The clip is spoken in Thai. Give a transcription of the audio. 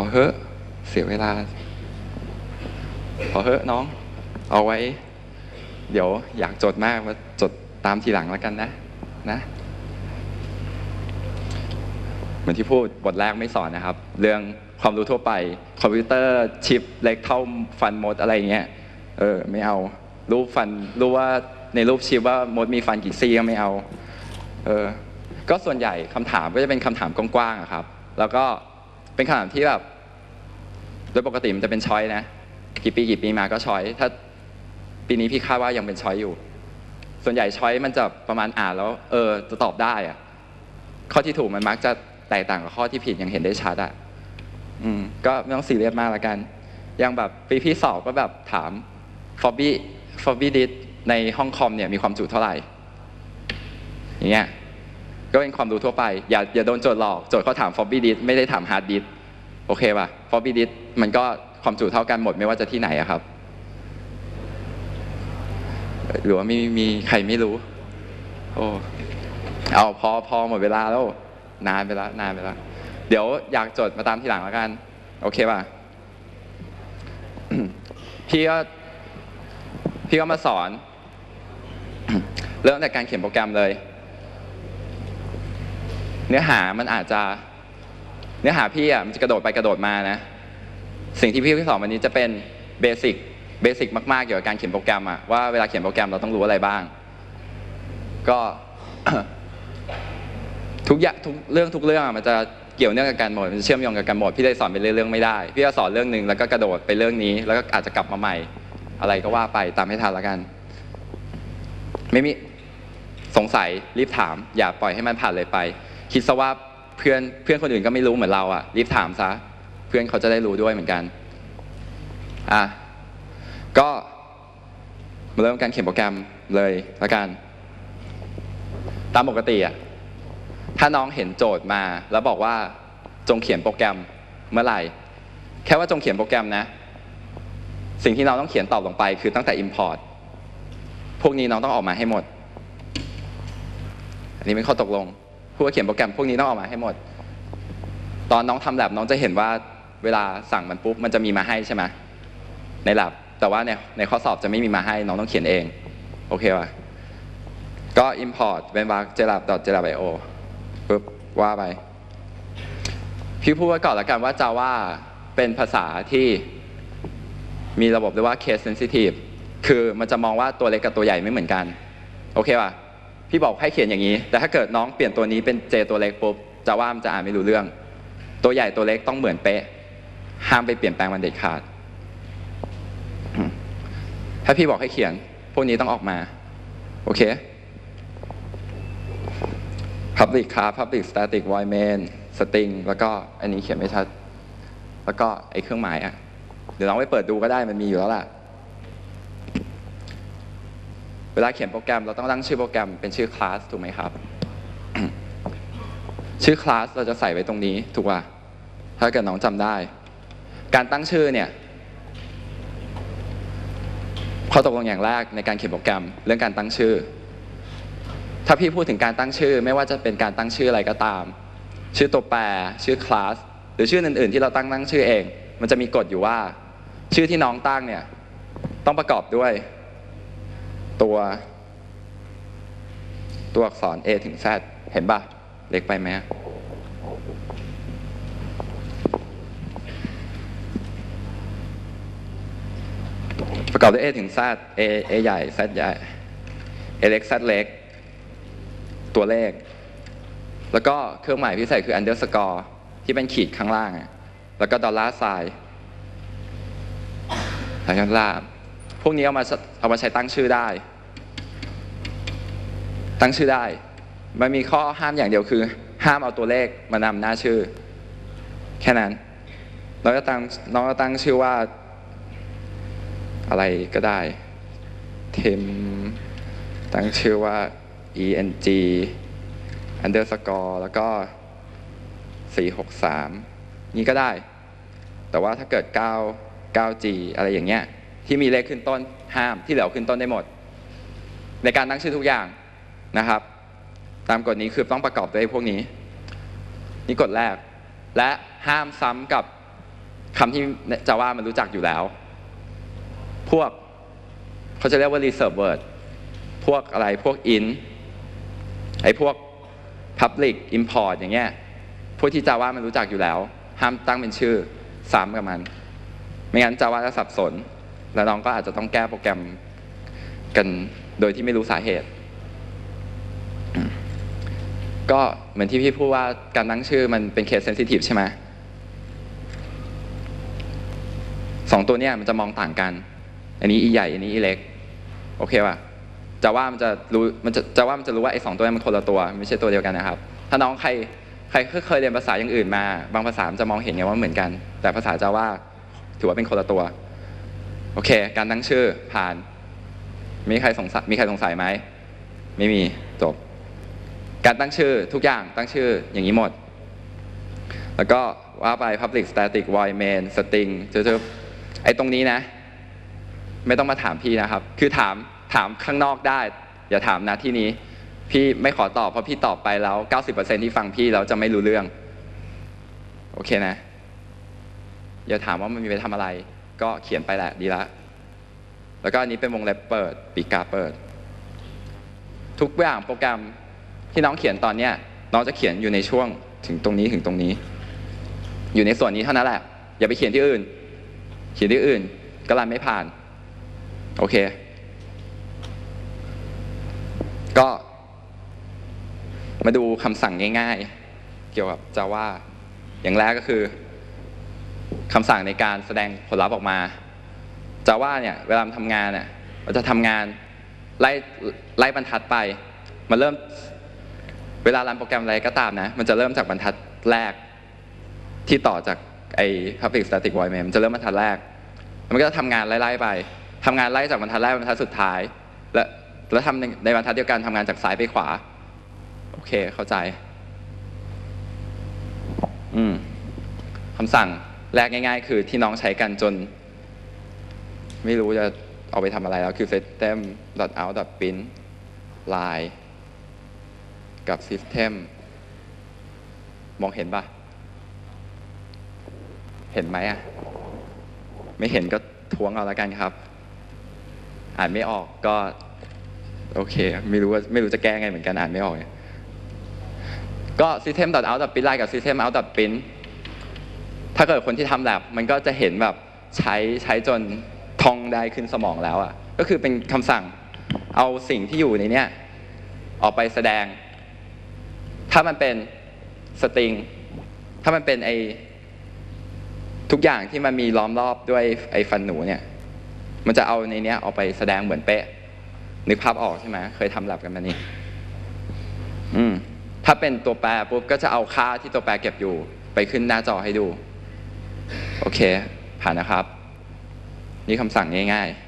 อเฮอะเสียเวลาพอเฮอะน้อง เอาไว้ เดี๋ยวอยากจดมากมาจดตามทีหลังแล้วกันนะ นะเหมือนที่พูดบทแรกไม่สอนนะครับ เรื่องความรู้ทั่วไป คอมพิวเตอร์ชิปเล็กเท่าฟันมดอะไรเงี้ยเออไม่เอา รูปฟันรู้ว่าในรูปชิปว่ามดมีฟันกี่ซี่ก็ไม่เอาเออก็ส่วนใหญ่คำถามก็จะเป็นคำถามกว้างๆครับ แล้วก็ เป็นคำถามที่แบบโดยปกติมันจะเป็นช้อยนะ กี่ปีกี่ปีมาก็ช้อย ถ้าปีนี้พี่คาดว่ายังเป็นช้อยอยู่ ส่วนใหญ่ช้อยมันจะประมาณอ่านแล้ว เออจะตอบได้อะข้อที่ถูกมันมักจะแตกต่างกับข้อที่ผิดยังเห็นได้ชัดอะอืมก็ไม่ต้องซีเรียสมากละกัน อย่างแบบปีพี่สอบก็แบบถามฟอบบี้ฟอบบี้ดิสในห้องคอมเนี่ยมีความจุเท่าไหร่อย่างเงี้ย ก็เป็นความรู้ทั่วไป อย่าอย่าโดนโจทย์หลอก โจทย์เขาถามฟอบบี้ดิสไม่ได้ถามฮาร์ดดิสโอเคป่ะฟอบบี้ดิสมันก็ความจุเท่ากันหมดไม่ว่าจะที่ไหนอะครับ หรือว่ามีมีใครไม่รู้ โอ้เอาพอพอหมดเวลาแล้ว นานไปแล้วนานไปแล้ว เดี๋ยวอยากจดมาตามทีหลังแล้วกัน โอเคป่ะพี่ก็พี่ก็มาสอน เริ่มแต่การเขียนโปรแกรมเลย เนื้อหามันอาจจะ เนื้อหาพี่อะมันจะกระโดดไปกระโดดมานะ สิ่งที่พี่พี่สอนวันนี้จะเป็นเบสิกเบสิกมาก ๆ เกี่ยวกับการเขียนโปรแกรมอะว่าเวลาเขียนโปรแกรมเราต้องรู้อะไรบ้าง ก็ทุกอย่างทุกเรื่องทุกเรื่องมันจะเกี่ยวเนื่องกับกันหมดมันเชื่อมโยงกับกันหมดพี่เลยสอนไปเรื่องๆไม่ได้ พี่จะสอนเรื่องหนึ่งแล้วก็กระโดดไปเรื่องนี้ แล้วก็อาจจะกลับมาใหม่ อะไรก็ว่าไปตามให้ทันล้วกัน ไม่มีสงสัยรีบถาม อย่าปล่อยให้มันผ่านเลยไป คิดซะว่าเพื่อนเพื่อนคนอื่นก็ไม่รู้เหมือนเราอะ รีบถามซะ เพื่อนเขาจะได้รู้ด้วยเหมือนกัน อะ ก็มาเริ่มการเขียนโปรแกรมเลยละกัน ตามปกติอะ ถ้าน้องเห็นโจทย์มา แล้วบอกว่าจงเขียนโปรแกรมเมื่อไหร่ แค่ว่าจงเขียนโปรแกรมนะ สิ่งที่น้องต้องเขียนตอบลงไป คือตั้งแต่ import พวกนี้น้องต้องออกมาให้หมด อันนี้เป็นข้อตกลง ผู้ว่าเขียนโปรแกรมพวกนี้ต้องออกมาให้หมด ตอนน้องทำแลบน้องจะเห็นว่าเวลาสั่งมันปุ๊บมันจะมีมาให้ใช่ไหมในแลบแต่ว่าในในข้อสอบจะไม่มีมาให้น้องต้องเขียนเอง โอเคป่ะก็ import เป็นวาร์ jelab jelab io ปุ๊บว่าไป พี่พูดไว้ก่อนแล้วกันว่า Java เป็นภาษาที่มีระบบเรียกว่า case sensitive คือมันจะมองว่าตัวเล็กกับตัวใหญ่ไม่เหมือนกัน โอเคป่ะ พี่บอกให้เขียนอย่างนี้ แต่ถ้าเกิดน้องเปลี่ยนตัวนี้เป็น J ตัวเล็กปุ๊บ Java มันจะอ่านไม่รู้เรื่อง ตัวใหญ่ตัวเล็กต้องเหมือนเป๊ะ ห้ามไปเปลี่ยนแปลงมันเด็ดขาด ถ้าพี่บอกให้เขียน พวกนี้ต้องออกมา โอเค public ครับ public static void main string แล้วก็อันนี้เขียนไม่ชัด แล้วก็ไอ้เครื่องหมายอะ เดี๋ยวลองไปเปิดดูก็ได้มันมีอยู่แล้วล่ะ เวลาเขียนโปรแกรมเราต้องตั้งชื่อโปรแกรมเป็นชื่อคลาสถูกไหมครับ ชื่อคลาสเราจะใส่ไว้ตรงนี้ถูกป่ะถ้าเกิดน้องจำได้ การตั้งชื่อเนี่ยข้อตกลงอย่างแรกในการเขียนโปรแกรมเรื่องการตั้งชื่อ ถ้าพี่พูดถึงการตั้งชื่อ ไม่ว่าจะเป็นการตั้งชื่ออะไรก็ตาม ชื่อตัวแปร ชื่อคลาสหรือชื่ออื่น ๆ ที่เราตั้งตั้งชื่อเอง มันจะมีกฎอยู่ว่า ชื่อที่น้องตั้งเนี่ยต้องประกอบด้วย ตัว ตัวอักษร A ถึง Z เห็นปะเล็กไปไหมประกอบด้วย A ถึง Z A A ใหญ่ Z ใหญ่ A เล็ก Z เล็ก ตัวเลข แล้วก็เครื่องหมายพิเศษคือ underscore ที่เป็นขีดข้างล่าง แล้วก็ดอลลาร์ไซน์ข้างล่างพ วกนี้เอามาเอามาใช้ตั้งชื่อได้ ตั้งชื่อได้ มันมีข้อห้ามอย่างเดียวคือ ห้ามเอาตัวเลขมานำหน้าชื่อ แค่นั้น เราจะตั้งน้องก็ตั้งชื่อว่า อะไรก็ได้ เทม ตั้งชื่อว่า eng underscore แล้วก็ 463 นี่ก็ได้ แต่ว่าถ้าเกิด 9 9g อะไรอย่างเงี้ย ที่มีเลขขึ้นต้นห้ามที่เหลือขึ้นต้นได้หมด ในการตั้งชื่อทุกอย่างนะครับ ตามกฎนี้คือต้องประกอบด้วยพวกนี้ นี่กฎแรก และห้ามซ้ำกับคำที่จาว่ามันรู้จักอยู่แล้ว พวกเขาจะเรียกว่า reserve word พวกอะไรพวก in ไอ้พวก public import อย่างเงี้ยพวกที่จาว่ามันรู้จักอยู่แล้ว ห้ามตั้งเป็นชื่อซ้ำกับมัน ไม่งั้นจาว่าจะสับสน แล้วน้องก็อาจจะต้องแก้โปรแกรมกันโดยที่ไม่รู้สาเหตุ ก็เหมือนที่พี่พูดว่าการตั้งชื่อมันเป็นเคสเซนซิทีฟใช่ไหมสองตัวเนี้ยมันจะมองต่างกัน อันนี้อีใหญ่ อันนี้อีเล็ก โอเคป่ะจะว่ามันจะรู้มันจะจะว่ามันจะรู้ว่าไอ้สองตัวนี้มันคนละตัว ไม่ใช่ตัวเดียวกันนะครับ ถ้าน้องใครใครเคยเรียนภาษาอย่างอื่นมา บางภาษาจะมองเห็นไงว่าเหมือนกัน แต่ภาษาจะว่าถือว่าเป็นคนละตัว โอเค การตั้งชื่อผ่าน มีใครสงสัยมีใครสงสัยไหม ไม่มีจบ การตั้งชื่อทุกอย่างตั้งชื่ออย่างนี้หมด แล้วก็ว่าไป public static void main string เจอไอ้ตรงนี้นะ ไม่ต้องมาถามพี่นะครับ คือถามถามข้างนอกได้ อย่าถามนะที่นี้ พี่ไม่ขอตอบเพราะพี่ตอบไปแล้ว 90%ที่ฟังพี่แล้วจะไม่รู้เรื่อง โอเคนะ อย่าถามว่ามันมีไปทำอะไร ก็เขียนไปแหละดีละ แล้วก็อันนี้เป็นวงเล็บเปิดปีกกาเปิด ทุกอย่างโปรแกรมที่น้องเขียนตอนเนี้ยน้องจะเขียนอยู่ในช่วงถึงตรงนี้ถึงตรงนี้ อยู่ในส่วนนี้เท่านั้นแหละ อย่าไปเขียนที่อื่น เขียนที่อื่นก็รันไม่ผ่าน โอเค ก็ มาดูคำสั่งง่าย ๆ เกี่ยวกับ Java อย่างแรกก็คือ คำสั่งในการแสดงผลลัพธ์ออกมา Java เนี่ยเวลาทำงานเนี่ยเราจะทำงานไล่ไล่บรรทัดไป มันเริ่มเวลารันโปรแกรมอะไรก็ตามนะ มันจะเริ่มจากบรรทัดแรกที่ต่อจากไอ้ public static void main มันจะเริ่มบรรทัดแรก มันก็จะทำงานไล่ๆไปทำงานไล่จากบรรทัดแรกบรรทัดสุดท้าย และแล้วทำในในบรรทัดเดียวกันทำงานจากซ้ายไปขวา โอเคเข้าใจ อืมคำสั่ง แรกง่าย ๆ คือที่น้องใช้กันจน ไม่รู้จะเอาไปทำอะไรแล้ว คือ system out print line กับ system มองเห็นปะเห็นไหมอะ ไม่เห็นก็ทวงเอาแล้วกันครับ อ่านไม่ออกก็ โอเค ไม่รู้ว่าไม่รู้จะแก้ไงเหมือนกันอ่านไม่ออก ก็ system out print line กับ system out print ถ้าเกิดคนที่ทำแลบมันก็จะเห็นแบบใช้ใช้จนทองได้ขึ้นสมองแล้วอะก็คือเป็นคำสั่งเอาสิ่งที่อยู่ในเนี้ยออกไปแสดง ถ้ามันเป็นสตริง ถ้ามันเป็นไอทุกอย่างที่มันมีล้อมรอบด้วยไอฟันหนูเนี่ย มันจะเอาในเนี้ยออกไปแสดงเหมือนเป๊ะ นึกภาพออกใช่ไหมเคยทำแลบกันมานี่อืมถ้าเป็นตัวแปรปุ๊บก็จะเอาค่าที่ตัวแปรเก็บอยู่ ไปขึ้นหน้าจอให้ดู โอเค ผ่านนะครับ นี่คำสั่งง่าย ๆ